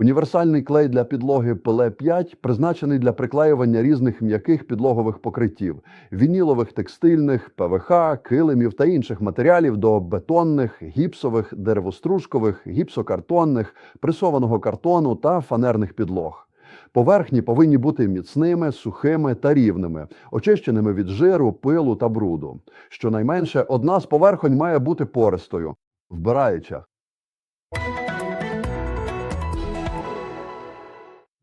Універсальний клей для підлоги ПЛ5 призначений для приклеювання різних м'яких підлогових покриттів вінілових, текстильних, ПВХ, килимів та інших матеріалів до бетонних, гіпсових, деревостружкових, гіпсокартонних, пресованого картону та фанерних підлог. Поверхні повинні бути міцними, сухими та рівними, очищеними від жиру, пилу та бруду. Щонайменше одна з поверхонь має бути пористою, вбираюча.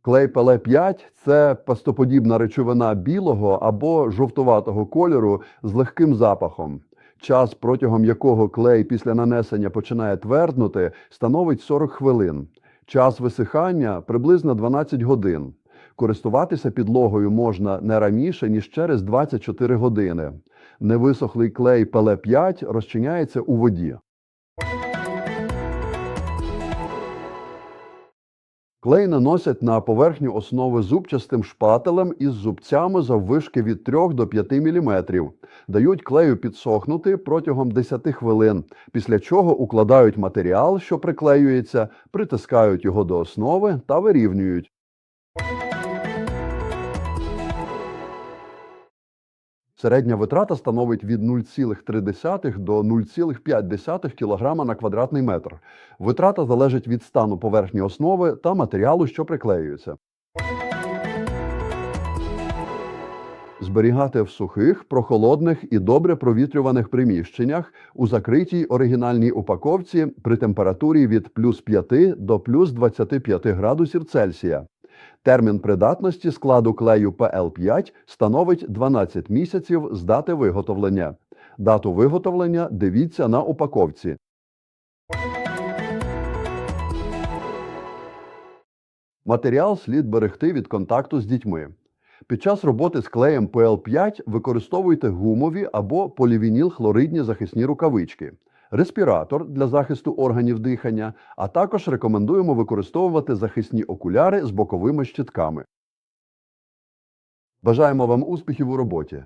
Клей ПЛ5 – це пастоподібна речовина білого або жовтуватого кольору з легким запахом. Час, протягом якого клей після нанесення починає тверднути, становить 40 хвилин. Час висихання приблизно 12 годин. Користуватися підлогою можна не раніше, ніж через 24 години. Невисохлий клей ПЛ5 розчиняється у воді. Клей наносять на поверхню основи зубчастим шпателем із зубцями заввишки від 3 до 5 мм. Дають клею підсохнути протягом 10 хвилин, після чого укладають матеріал, що приклеюється, притискають його до основи та вирівнюють. Середня витрата становить від 0,3 до 0,5 кг на квадратний метр. Витрата залежить від стану поверхні основи та матеріалу, що приклеюється. Зберігати в сухих, прохолодних і добре провітрюваних приміщеннях у закритій оригінальній упаковці при температурі від плюс 5 до плюс 25 градусів Цельсія. Термін придатності складу клею PL5 становить 12 місяців з дати виготовлення. Дату виготовлення дивіться на упаковці. Матеріал слід берегти від контакту з дітьми. Під час роботи з клеєм PL5 використовуйте гумові або полівініл-хлоридні захисні рукавички, респіратор для захисту органів дихання, а також рекомендуємо використовувати захисні окуляри з боковими щитками. Бажаємо вам успіхів у роботі!